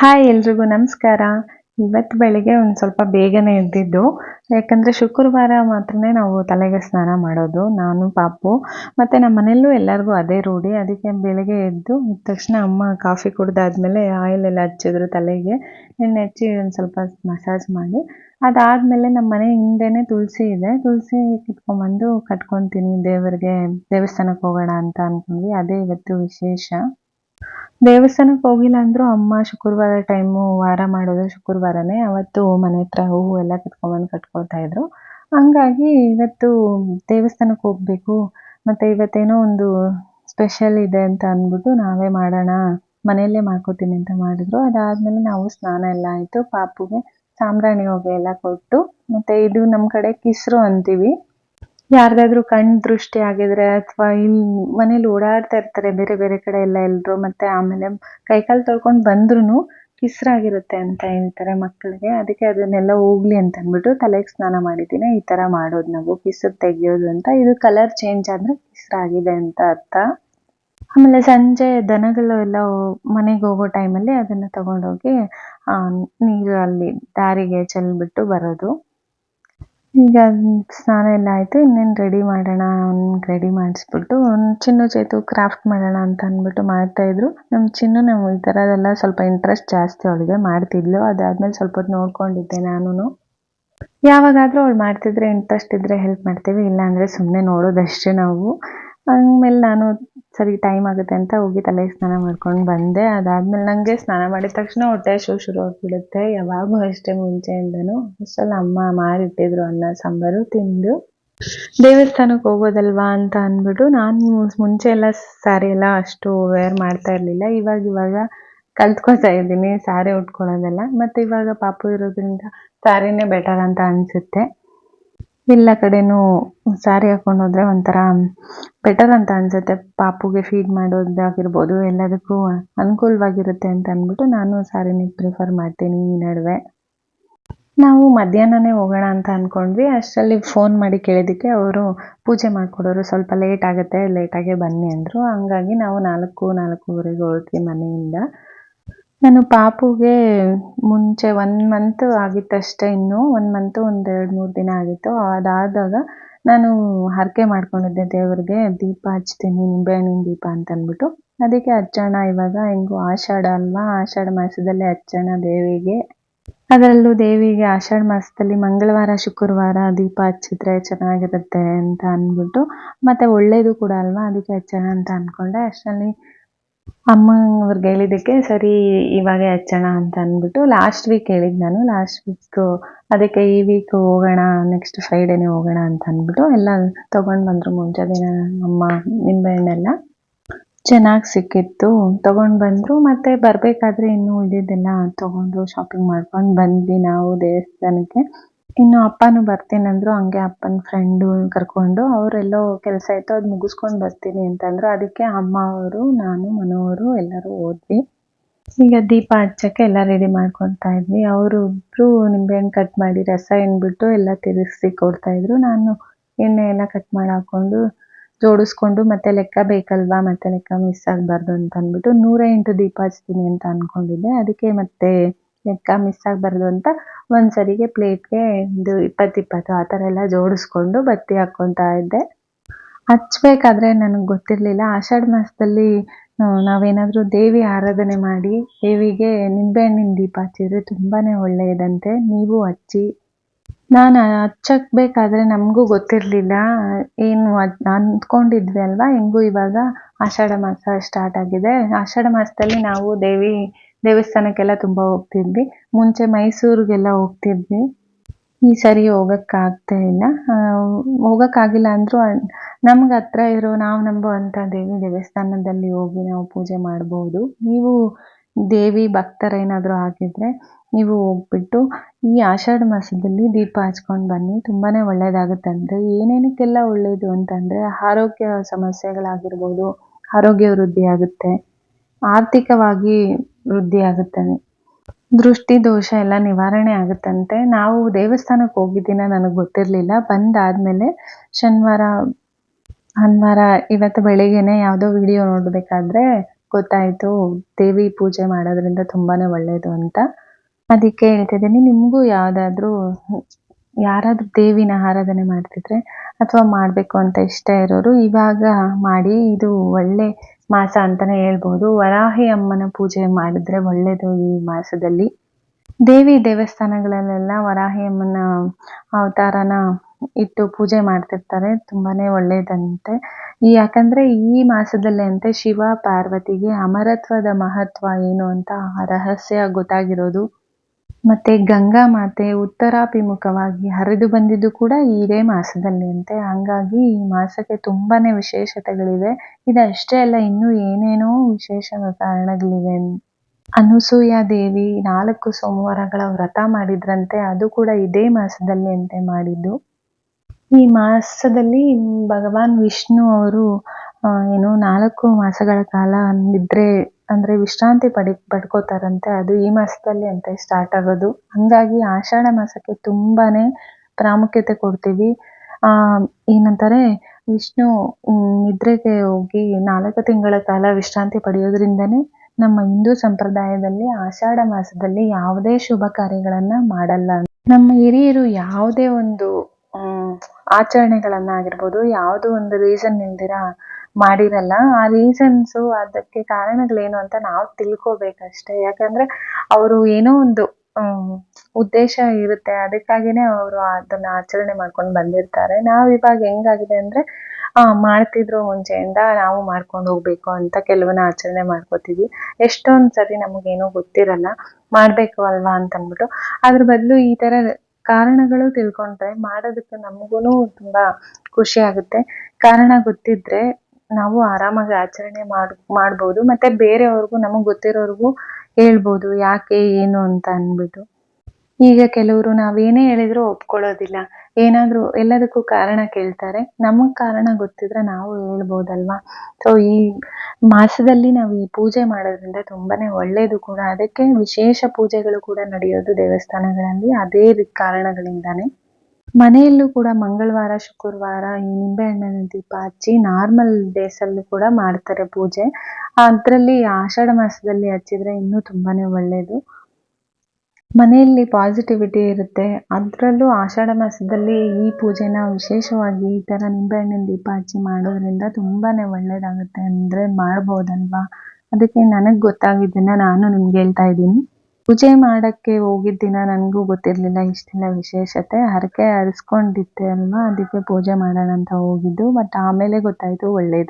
Hi ಎಲ್ರಿಗೂ ನಮಸ್ಕಾರ. ಇವತ್ತು ಬೆಳಿಗ್ಗೆ ಒಂದು ಸ್ವಲ್ಪ ಬೇಗನೆ ಎದ್ದಿದ್ದು. ಯಾಕಂದರೆ ಶುಕ್ರವಾರ ಮಾತ್ರನೇ ನಾವು ತಲೆಗೆ ಸ್ನಾನ ಮಾಡೋದು, ನಾನು, ಪಾಪು. ಮತ್ತು ನಮ್ಮ ಮನೆಯಲ್ಲೂ ಎಲ್ಲರಿಗೂ ಅದೇ ರೂಢಿ. ಅದಕ್ಕೆ ಬೆಳಗ್ಗೆ ಎದ್ದು ಇದ್ದ ತಕ್ಷಣ ಅಮ್ಮ ಕಾಫಿ ಕುಡ್ದಾದ್ಮೇಲೆ ಆಯಿಲ್ ಎಲ್ಲ ಹಚ್ಚಿದ್ರು ತಲೆಗೆ. ಎಣ್ಣೆ ಹಚ್ಚಿ ಒಂದು ಸ್ವಲ್ಪ ಮಸಾಜ್ ಮಾಡಿ. ಅದಾದಮೇಲೆ ನಮ್ಮ ಮನೆ ಹಿಂದೆನೇ ತುಳಸಿ ಇದೆ. ತುಳಸಿ ಕಿತ್ಕೊಂಡ್ಬಂದು ಕಟ್ಕೊತೀನಿ. ದೇವರಿಗೆ ದೇವಸ್ಥಾನಕ್ಕೆ ಹೋಗೋಣ ಅಂತ ಅಂದ್ಕೊಂಡ್ವಿ ಅದೇ ಇವತ್ತು ವಿಶೇಷ. ದೇವಸ್ಥಾನಕ್ಕೆ ಹೋಗಿಲ್ಲ ಅಂದ್ರು ಅಮ್ಮ ಶುಕ್ರವಾರ ಟೈಮು ವಾರ ಮಾಡೋದು ಶುಕ್ರವಾರನೇ. ಅವತ್ತು ಮನೆ ಹತ್ರ ಹೂವು ಎಲ್ಲ ಕಿತ್ಕೊಂಡ್ಬಂದು ಕಟ್ಕೊಳ್ತಾ ಇದ್ರು. ಹಂಗಾಗಿ ಇವತ್ತು ದೇವಸ್ಥಾನಕ್ಕೆ ಹೋಗಬೇಕು. ಮತ್ತೆ ಇವತ್ತೇನೋ ಒಂದು ಸ್ಪೆಷಲ್ ಇದೆ ಅಂತ ಅಂದ್ಬಿಟ್ಟು ನಾವೇ ಮಾಡೋಣ, ಮನೆಯಲ್ಲೇ ಮಾಡ್ಕೋತೀನಿ ಅಂತ ಮಾಡಿದ್ರು. ಅದಾದಮೇಲೆ ನಾವು ಸ್ನಾನ ಎಲ್ಲ ಆಯಿತು. ಪಾಪುಗೆ ಸಾಂಬ್ರಾಣಿ ಹೊಗೆ ಎಲ್ಲ ಕೊಟ್ಟು, ಮತ್ತೆ ಇದು ನಮ್ಮ ಕಡೆ ಕಿಸ್ರು ಅಂತೀವಿ. ಯಾರ್ದಾದ್ರೂ ಕಣ್ ದೃಷ್ಟಿ ಆಗಿದ್ರೆ ಅಥವಾ ಇಲ್ಲಿ ಮನೇಲಿ ಓಡಾಡ್ತಾ ಇರ್ತಾರೆ ಬೇರೆ ಬೇರೆ ಕಡೆ ಎಲ್ಲ ಎಲ್ರು ಮತ್ತೆ ಆಮೇಲೆ ಕೈಕಾಲು ತೊಳ್ಕೊಂಡು ಬಂದ್ರೂ ಕಿಸ್ರಾಗಿರುತ್ತೆ ಅಂತ ಹೇಳ್ತಾರೆ ಮಕ್ಕಳಿಗೆ. ಅದಕ್ಕೆ ಅದನ್ನೆಲ್ಲ ಹೋಗ್ಲಿ ಅಂತ ಅಂದ್ಬಿಟ್ಟು ತಲೆಗೆ ಸ್ನಾನ ಮಾಡಿದ್ದೀನಿ. ಈ ಥರ ಮಾಡೋದು ನಾವು. ಕಿಸ್ರು ತೆಗಿಯೋದು ಅಂತ. ಇದು ಕಲರ್ ಚೇಂಜ್ ಆದರೆ ಕಿಸ್ರಾಗಿದೆ ಅಂತ ಅರ್ಥ. ಆಮೇಲೆ ಸಂಜೆ ದನಗಳು ಎಲ್ಲ ಮನೆಗೆ ಹೋಗೋ ಟೈಮಲ್ಲಿ ಅದನ್ನು ತಗೊಂಡೋಗಿ ನೀರು ಅಲ್ಲಿ ದಾರಿಗೆ ಚೆಲ್ಬಿಟ್ಟು ಬರೋದು. ಈಗ ಸ್ನಾನ ಎಲ್ಲ ಆಯಿತು, ಇನ್ನೇನು ರೆಡಿ ಮಾಡೋಣ ಅವ್ನಿಗೆ ರೆಡಿ ಮಾಡಿಸ್ಬಿಟ್ಟು ಚಿನ್ನು ಚೇತು ಕ್ರಾಫ್ಟ್ ಮಾಡೋಣ ಅಂತ ಅಂದ್ಬಿಟ್ಟು ಮಾಡ್ತಾಯಿದ್ರು ನಮ್ಮ ಚಿನ್ನು ನಮ್ಮ ಈ ಥರದೆಲ್ಲ ಸ್ವಲ್ಪ ಇಂಟ್ರೆಸ್ಟ್ ಜಾಸ್ತಿ ಅವಳಿಗೆ ಮಾಡ್ತಿದ್ಲು. ಅದಾದ್ಮೇಲೆ ಸ್ವಲ್ಪ ನೋಡ್ಕೊಂಡಿದ್ದೆ ನಾನು ಯಾವಾಗಾದರೂ ಅವಳು ಮಾಡ್ತಿದ್ರೆ ಇಂಟ್ರೆಸ್ಟ್ ಇದ್ದರೆ ಹೆಲ್ಪ್ ಮಾಡ್ತೀವಿ, ಇಲ್ಲಾಂದರೆ ಸುಮ್ಮನೆ ನೋಡೋದಷ್ಟೇ ನಾವು. ಆಮೇಲೆ ನಾನು ಸರಿ ಟೈಮ್ ಆಗುತ್ತೆ ಅಂತ ಹೋಗಿ ತಲೆಗೆ ಸ್ನಾನ ಮಾಡ್ಕೊಂಡು ಬಂದೆ. ಅದಾದ್ಮೇಲೆ ನನಗೆ ಸ್ನಾನ ಮಾಡಿದ ತಕ್ಷಣ ಹೊಟ್ಟೆ ಹಸಿವು ಶುರು ಆಗ್ಬಿಡುತ್ತೆ. ಯಾವಾಗೂ ಅಷ್ಟೇ ಮುಂಚೆಯಿಂದನೂ ಅಷ್ಟರಲ್ಲಿ ಅಮ್ಮ ಮಾರಿಟ್ಟಿದ್ರು ಅನ್ನ, ಸಾಂಬಾರು, ತಿಂದು. ದೇವಸ್ಥಾನಕ್ಕೆ ಹೋಗೋದಲ್ವಾ ಅಂತ ಅಂದ್ಬಿಟ್ಟು ನಾನು ಮುಂಚೆ ಎಲ್ಲ ಸ್ಯಾರಿ ಎಲ್ಲ ಅಷ್ಟು ವೇರ್ ಮಾಡ್ತಾ ಇರಲಿಲ್ಲ. ಇವಾಗ ಇವಾಗ ಕಲ್ತ್ಕೊತಾ ಇದ್ದೀನಿ. ಸ್ಯಾರಿ ಉಟ್ಕೊಳ್ಳೋದೆಲ್ಲ. ಮತ್ತೆ ಇವಾಗ ಪಾಪು ಇರೋದ್ರಿಂದ ಸಾರಿನೇ ಬೆಟರ್ ಅಂತ ಅನಿಸುತ್ತೆ. ಎಲ್ಲ ಕಡೆನೂ ಸ್ಯಾರಿ ಹಾಕೊಂಡು ಹೋದ್ರೆ ಒಂಥರ ಬೆಟರ್ ಅಂತ ಅನ್ಸುತ್ತೆ. ಪಾಪುಗೆ ಫೀಡ್ ಮಾಡೋದಾಗಿರ್ಬೋದು ಎಲ್ಲದಕ್ಕೂ ಅನುಕೂಲವಾಗಿರುತ್ತೆ ಅಂತ ಅಂದ್ಬಿಟ್ಟು ನಾನು ಸ್ಯಾರಿನೇ ಪ್ರಿಫರ್ ಮಾಡ್ತೀನಿ ಈ ನಡುವೆ. ನಾವು ಮಧ್ಯಾಹ್ನನೇ ಹೋಗೋಣ ಅಂತ ಅಂದ್ಕೊಂಡ್ವಿ ಅಷ್ಟರಲ್ಲಿ ಫೋನ್ ಮಾಡಿ ಕೇಳಿದ್ದಕ್ಕೆ ಅವರು ಪೂಜೆ ಮಾಡಿಕೊಡೋರು ಸ್ವಲ್ಪ ಲೇಟ್ ಆಗುತ್ತೆ ಲೇಟಾಗೆ ಬನ್ನಿ ಅಂದರು. ಹಂಗಾಗಿ ನಾವು ನಾಲ್ಕು, ನಾಲ್ಕೂವರೆಗೆ ಹೊರಟ್ವಿ ಮನೆಯಿಂದ. ನಾನು ಪಾಪುಗೆ ಮುಂಚೆ ಒನ್ ಮಂತ್ ಆಗಿತ್ತಷ್ಟೇ ಇನ್ನು. ಒನ್ ಮಂತು ಒಂದು ಎರಡು, ಮೂರು ದಿನ ಆಗಿತ್ತು. ಅದಾದಾಗ ನಾನು ಹರಕೆ ಮಾಡ್ಕೊಂಡಿದ್ದೆ ದೇವರಿಗೆ, ದೀಪ ಹಚ್ತೀನಿ ನಿಂಬೆಹಣ್ಣಿನ ದೀಪ ಅಂತ ಅಂದ್ಬಿಟ್ಟು ಅದಕ್ಕೆ ಹಚ್ಚೋಣ ಇವಾಗ ಹೆಂಗು ಆಷಾಢ ಅಲ್ವಾ? ಆಷಾಢ ಮಾಸದಲ್ಲಿ ಹಚ್ಚೋಣ ದೇವಿಗೆ. ಅದರಲ್ಲೂ ದೇವಿಗೆ ಆಷಾಢ ಮಾಸದಲ್ಲಿ ಮಂಗಳವಾರ, ಶುಕ್ರವಾರ ದೀಪ ಹಚ್ಚಿದ್ರೆ ಚೆನ್ನಾಗಿರುತ್ತೆ ಅಂತ ಅಂದ್ಬಿಟ್ಟು. ಮತ್ತೆ ಒಳ್ಳೇದು ಕೂಡ ಅಲ್ವಾ? ಅದಕ್ಕೆ ಹಚ್ಚೋಣ ಅಂತ ಅಂದ್ಕೊಂಡೆ. ಅಷ್ಟರಲ್ಲಿ ಅಮ್ಮ ಅವ್ರಿಗೆ ಹೇಳಿದ್ದಕ್ಕೆ ಸರಿ, ಇವಾಗೆ ಹಚ್ಚೋಣ ಅಂತ ಅಂದ್ಬಿಟ್ಟು ಲಾಸ್ಟ್ ವೀಕ್ ಹೇಳಿದ್ ನಾನು. ಲಾಸ್ಟ್ ವೀಕು ಅದಕ್ಕೆ ಈ ವೀಕ್ ಹೋಗೋಣ ನೆಕ್ಸ್ಟ್ ಫ್ರೈಡೇನೆ ಹೋಗೋಣ ಅಂತ ಅಂದ್ಬಿಟ್ಟು ಎಲ್ಲ ತಗೊಂಡ್ ಬಂದ್ರು. ಮುಂಚೆ ದಿನ ಅಮ್ಮ ನಿಂಬೆಹಣ್ಣೆಲ್ಲ ಚೆನ್ನಾಗಿ ಸಿಕ್ಕಿತ್ತು. ತಗೊಂಡ್ ಬಂದ್ರು. ಮತ್ತೆ ಬರಬೇಕಾದ್ರೆ ಇನ್ನೂ ಉಳಿದಿದ್ದೆಲ್ಲ ತಗೊಂಡು ಶಾಪಿಂಗ್ ಮಾಡ್ಕೊಂಡು ಬಂದ್ವಿ ನಾವು ದೇವಸ್ಥಾನಕ್ಕೆ. ಇನ್ನು ಅಪ್ಪನೂ ಬರ್ತೀನಂದ್ರು ಹಂಗೆ ಅಪ್ಪನ ಫ್ರೆಂಡು ಕರ್ಕೊಂಡು ಅವರೆಲ್ಲೋ ಕೆಲಸ ಇತ್ತು, ಅದು ಮುಗಿಸ್ಕೊಂಡು ಬರ್ತೀನಿ ಅಂತಂದ್ರು ಅದಕ್ಕೆ ಅಮ್ಮ ಅವರು, ನಾನು ಮನೋವರು ಎಲ್ಲರೂ ಹೋದ್ವಿ. ಈಗ ದೀಪ ಹಚ್ಚಕ್ಕೆ ಎಲ್ಲ ರೆಡಿ ಮಾಡ್ಕೊಳ್ತಾ ಇದ್ವಿ. ಅವರು ಇಬ್ಬರು ನಿಂಬೆಹಣ್ಣು ಕಟ್ ಮಾಡಿ ರಸ ಎಣ್ಬಿಟ್ಟು ಎಲ್ಲ ತಿರುಗಿಸಿ ಕೊಡ್ತಾಯಿದ್ರು ನಾನು ಎಣ್ಣೆ ಎಲ್ಲ ಕಟ್ ಮಾಡಿ ಹಾಕೊಂಡು ಜೋಡಿಸ್ಕೊಂಡು ಮತ್ತೆ ಲೆಕ್ಕ ಬೇಕಲ್ವಾ, ಮತ್ತೆ ಲೆಕ್ಕ ಮಿಸ್ ಆಗಬಾರ್ದು ಅಂತ ಅಂದ್ಬಿಟ್ಟು ನೂರ ಎಂಟು ದೀಪ ಹಚ್ತೀನಿ ಅಂತ ಅಂದ್ಕೊಂಡಿದ್ದೆ ಅದಕ್ಕೆ ಮತ್ತೆ ಲೆಕ್ಕ ಮಿಸ್ ಆಗಬಾರ್ದು ಅಂತ ಒಂದು ಸರಿಗೆ ಪ್ಲೇಟ್ಗೆ ಇದು ಇಪ್ಪತ್ತು ಇಪ್ಪತ್ತು ಆ ಥರ ಎಲ್ಲ ಜೋಡಿಸ್ಕೊಂಡು ಬತ್ತಿ ಹಾಕ್ಕೊತಾ ಇದ್ದೆ. ಹಚ್ಬೇಕಾದ್ರೆ ನನಗೆ ಗೊತ್ತಿರಲಿಲ್ಲ. ಆಷಾಢ ಮಾಸದಲ್ಲಿ ನಾವೇನಾದರೂ ದೇವಿ ಆರಾಧನೆ ಮಾಡಿ, ದೇವಿಗೆ ನಿಂಬೆಹಣ್ಣಿನ ದೀಪ ಹಚ್ಚಿದ್ರೆ ತುಂಬಾ ಒಳ್ಳೆಯದಂತೆ. ನೀವು ಹಚ್ಚಿ. ನಾನು ಹಚ್ಚಕ್ಬೇಕಾದ್ರೆ ನಮಗೂ ಗೊತ್ತಿರಲಿಲ್ಲ. ಏನು ಅಂದ್ಕೊಂಡಿದ್ವಿ ಅಲ್ವಾ? ಹೆಂಗೂ ಇವಾಗ ಆಷಾಢ ಮಾಸ ಸ್ಟಾರ್ಟ್ ಆಗಿದೆ. ಆಷಾಢ ಮಾಸದಲ್ಲಿ ನಾವು ದೇವಿ ದೇವಸ್ಥಾನಕ್ಕೆಲ್ಲ ತುಂಬ ಹೋಗ್ತಿದ್ವಿ. ಮುಂಚೆ ಮೈಸೂರಿಗೆಲ್ಲ ಹೋಗ್ತಿದ್ವಿ. ಈ ಸರಿ ಹೋಗೋಕ್ಕಾಗ್ತಾ ಇಲ್ಲ. ಹೋಗೋಕ್ಕಾಗಿಲ್ಲ ಅಂದರೂ ನಮ್ಗೆ ಹತ್ರ ಇರೋ ನಾವು ನಂಬುವಂಥ ದೇವಿ ದೇವಸ್ಥಾನದಲ್ಲಿ ಹೋಗಿ ನಾವು ಪೂಜೆ ಮಾಡ್ಬೋದು. ನೀವು ದೇವಿ ಭಕ್ತರೇನಾದರೂ ಆಗಿದ್ರೆ ನೀವು ಹೋಗ್ಬಿಟ್ಟು ಈ ಆಷಾಢ ಮಾಸದಲ್ಲಿ ದೀಪ ಹಚ್ಕೊಂಡು ಬನ್ನಿ. ತುಂಬಾ ಒಳ್ಳೆಯದಾಗುತ್ತೆ ಅಂದರೆ ಏನೇನಕ್ಕೆಲ್ಲ ಒಳ್ಳೆಯದು ಅಂತಂದರೆ ಆರೋಗ್ಯ ಸಮಸ್ಯೆಗಳಾಗಿರ್ಬೋದು, ಆರೋಗ್ಯ ವೃದ್ಧಿ ಆಗುತ್ತೆ. ಆರ್ಥಿಕವಾಗಿ ವೃದ್ಧಿ ಆಗುತ್ತೆ ದೃಷ್ಟಿ, ದೋಷ ಎಲ್ಲ ನಿವಾರಣೆ ಆಗುತ್ತಂತೆ. ನಾವು ದೇವಸ್ಥಾನಕ್ಕೆ ಹೋಗಿದ್ದೀನ ನನಗೆ ಗೊತ್ತಿರಲಿಲ್ಲ. ಬಂದಾದಮೇಲೆ ಶನಿವಾರ, ಭಾನುವಾರ ಇವತ್ತು ಬೆಳಿಗ್ಗೆನೆ ಯಾವುದೋ ವಿಡಿಯೋ ನೋಡಬೇಕಾದ್ರೆ ಗೊತ್ತಾಯಿತು. ದೇವಿ ಪೂಜೆ ಮಾಡೋದ್ರಿಂದ ತುಂಬಾ ಒಳ್ಳೆಯದು ಅಂತ. ಅದಕ್ಕೆ ಹೇಳ್ತಿದ್ದೀನಿ. ನಿಮಗೂ ಯಾವುದಾದ್ರೂ ಯಾರಾದರೂ ದೇವಿನ ಆರಾಧನೆ ಮಾಡ್ತಿದ್ರೆ ಅಥವಾ ಮಾಡಬೇಕು ಅಂತ ಇಷ್ಟ ಇರೋರು ಇವಾಗ ಮಾಡಿ, ಇದು ಒಳ್ಳೆ ಮಾಸ ಅಂತಾನೆ ಹೇಳ್ಬೋದು. ವರಾಹಿ ಅಮ್ಮನ ಪೂಜೆ ಮಾಡಿದ್ರೆ ಒಳ್ಳೇದು ಈ ಮಾಸದಲ್ಲಿ. ದೇವಿ ದೇವಸ್ಥಾನಗಳಲ್ಲೆಲ್ಲ ವರಾಹಿ ಅಮ್ಮನ ಅವತಾರನ ಇಟ್ಟು ಪೂಜೆ ಮಾಡ್ತಿರ್ತಾರೆ. ತುಂಬಾನೇ ಒಳ್ಳೇದಂತೆ. ಈ ಯಾಕಂದ್ರೆ ಈ ಮಾಸದಲ್ಲಿ ಅಂತೆ ಶಿವ ಪಾರ್ವತಿಗೆ ಅಮರತ್ವದ ಮಹತ್ವ ಏನು ಅಂತ ರಹಸ್ಯ ಗೊತ್ತಾಗಿರೋದು. ಮತ್ತು ಗಂಗಾ ಮಾತೆ ಉತ್ತರಾಭಿಮುಖವಾಗಿ ಹರಿದು ಬಂದಿದ್ದು ಕೂಡ ಇದೇ ಮಾಸದಲ್ಲಿ ಅಂತೆ. ಹಂಗಾಗಿ ಈ ಮಾಸಕ್ಕೆ ತುಂಬಾನೇ ವಿಶೇಷತೆಗಳಿವೆ. ಇದಷ್ಟೇ ಅಲ್ಲ, ಇನ್ನೂ ಏನೇನೋ ವಿಶೇಷ ಕಾರಣಗಳಿವೆ. ಅನುಸೂಯ ದೇವಿ ನಾಲ್ಕು ಸೋಮವಾರಗಳ ವ್ರತ ಮಾಡಿದ್ರಂತೆ. ಅದು ಕೂಡ ಇದೇ ಮಾಸದಲ್ಲಿ ಅಂತೆ ಮಾಡಿದ್ದು. ಈ ಮಾಸದಲ್ಲಿ ಭಗವಾನ್ ವಿಷ್ಣು ಅವರು ಏನು ನಾಲ್ಕು ಮಾಸಗಳ ಕಾಲ ನಿದ್ರೆ ಅಂದರೆ ವಿಶ್ರಾಂತಿ ಪಡಿ, ಪಡ್ಕೋತಾರಂತೆ, ಅದು ಈ ಮಾಸದಲ್ಲಿ ಅಂತ ಸ್ಟಾರ್ಟ್ ಆಗೋದು. ಹಂಗಾಗಿ ಆಷಾಢ ಮಾಸಕ್ಕೆ ತುಂಬಾನೇ ಪ್ರಾಮುಖ್ಯತೆ ಕೊಡ್ತೀವಿ. ಆ, ಏನಂತಾರೆ, ವಿಷ್ಣು ನಿದ್ರೆಗೆ ಹೋಗಿ ನಾಲ್ಕು ತಿಂಗಳ ಕಾಲ ವಿಶ್ರಾಂತಿ ಪಡೆಯೋದ್ರಿಂದನೇ ನಮ್ಮ ಹಿಂದೂ ಸಂಪ್ರದಾಯದಲ್ಲಿ ಆಷಾಢ ಮಾಸದಲ್ಲಿ ಯಾವುದೇ ಶುಭ ಕಾರ್ಯಗಳನ್ನ ಮಾಡಲ್ಲ. ನಮ್ಮ ಹಿರಿಯರು ಯಾವುದೇ ಒಂದು ಆಚರಣೆಗಳನ್ನ ಆಗಿರ್ಬೋದು ಯಾವುದೋ ಒಂದು ರೀಸನ್ ಇಲ್ದಿರ ಮಾಡಿರಲ್ಲ. ಆ ರೀಸನ್ಸು ಅದಕ್ಕೆ ಕಾರಣಗಳೇನು ಅಂತ ನಾವು ತಿಳ್ಕೊಬೇಕಷ್ಟೇ. ಯಾಕಂದ್ರೆ ಅವರು ಏನೋ ಒಂದು ಉದ್ದೇಶ ಇರುತ್ತೆ. ಅದಕ್ಕಾಗಿನೇ ಅವರು ಅದನ್ನ ಆಚರಣೆ ಮಾಡ್ಕೊಂಡು ಬಂದಿರ್ತಾರೆ. ನಾವು ಇವಾಗ ಹೆಂಗಾಗಿದೆ ಅಂದ್ರೆ, ಆ, ಮಾಡ್ತಿದ್ರು ಮುಂಚೆಯಿಂದ ನಾವು ಮಾಡ್ಕೊಂಡು ಹೋಗ್ಬೇಕು ಅಂತ ಕೆಲವನ್ನ ಆಚರಣೆ ಮಾಡ್ಕೋತೀವಿ. ಎಷ್ಟೊಂದ್ ಸರಿ ನಮಗೇನೋ ಗೊತ್ತಿರಲ್ಲ. ಮಾಡ್ಬೇಕು ಅಲ್ವಾ ಅಂತ ಅಂದ್ಬಿಟ್ಟು ಅದ್ರ ಬದಲು ಈ ತರ ಕಾರಣಗಳು ತಿಳ್ಕೊಂಡ್ರೆ ಮಾಡೋದಕ್ಕೆ ನಮಗೂನು ತುಂಬಾ ಖುಷಿ ಆಗುತ್ತೆ. ಕಾರಣ ಗೊತ್ತಿದ್ರೆ ನಾವು ಆರಾಮಾಗಿ ಆಚರಣೆ ಮಾಡ್, ಮಾಡ್ಬೋದು, ಮತ್ತೆ ಬೇರೆಯವ್ರಿಗೂ, ನಮಗ್ ಗೊತ್ತಿರೋರ್ಗೂ ಹೇಳ್ಬೋದು, ಯಾಕೆ, ಏನು ಅಂತ ಅನ್ಬಿಟ್ಟು ಈಗ ಕೆಲವರು ನಾವೇನೇ ಹೇಳಿದ್ರು ಒಪ್ಕೊಳ್ಳೋದಿಲ್ಲ. ಏನಾದ್ರೂ ಎಲ್ಲದಕ್ಕೂ ಕಾರಣ ಕೇಳ್ತಾರೆ. ನಮಗ್ ಕಾರಣ ಗೊತ್ತಿದ್ರೆ ನಾವು ಹೇಳ್ಬೋದಲ್ವಾ? ಸೊ ಈ ಮಾಸದಲ್ಲಿ ನಾವು ಈ ಪೂಜೆ ಮಾಡೋದ್ರಿಂದ ತುಂಬಾನೇ ಒಳ್ಳೇದು ಕೂಡ. ಅದಕ್ಕೆ ವಿಶೇಷ ಪೂಜೆಗಳು ಕೂಡ ನಡೆಯೋದು ದೇವಸ್ಥಾನಗಳಲ್ಲಿ ಅದೇ ಕಾರಣಗಳಿಂದಾನೇ. ಮನೆಯಲ್ಲೂ ಕೂಡ ಮಂಗಳವಾರ, ಶುಕ್ರವಾರ, ಈ ನಿಂಬೆಹಣ್ಣಿನ ದೀಪ ಹಚ್ಚಿ ನಾರ್ಮಲ್ ಡೇಸಲ್ಲೂ ಕೂಡ ಮಾಡ್ತಾರೆ ಪೂಜೆ. ಅದ್ರಲ್ಲಿ ಆಷಾಢ ಮಾಸದಲ್ಲಿ ಹಚ್ಚಿದ್ರೆ ಇನ್ನೂ ತುಂಬಾನೇ ಒಳ್ಳೇದು. ಮನೆಯಲ್ಲಿ ಪಾಸಿಟಿವಿಟಿ ಇರುತ್ತೆ. ಅದರಲ್ಲೂ ಆಷಾಢ ಮಾಸದಲ್ಲಿ ಈ ಪೂಜೆನ ವಿಶೇಷವಾಗಿ ಈ ಥರ ನಿಂಬೆಹಣ್ಣಿನ ದೀಪ ಹಚ್ಚಿ ಮಾಡೋದ್ರಿಂದ ತುಂಬಾನೇ ಒಳ್ಳೇದಾಗುತ್ತೆ ಅಂದರೆ ಮಾಡ್ಬೋದಲ್ವಾ? ಅದಕ್ಕೆ ನನಗೆ ಗೊತ್ತಾಗಿದ್ದನ್ನ ನಾನು ನಿಮ್ಗೆ ಹೇಳ್ತಾ ಇದ್ದೀನಿ. ಪೂಜೆ ಮಾಡಕ್ಕೆ ಹೋಗಿದ್ದ ದಿನ ನನಗೂ ಗೊತ್ತಿರಲಿಲ್ಲ ಇಷ್ಟೆಲ್ಲ ವಿಶೇಷತೆ. ಹರಕೆ ಹರಿಸ್ಕೊಂಡಿದ್ದೆ ಅಲ್ವಾ? ಅದಕ್ಕೆ ಪೂಜೆ ಮಾಡೋಣ ಅಂತ ಹೋಗಿದ್ದು ಬಟ್ ಆಮೇಲೆ ಗೊತ್ತಾಯ್ತು ಒಳ್ಳೇದು.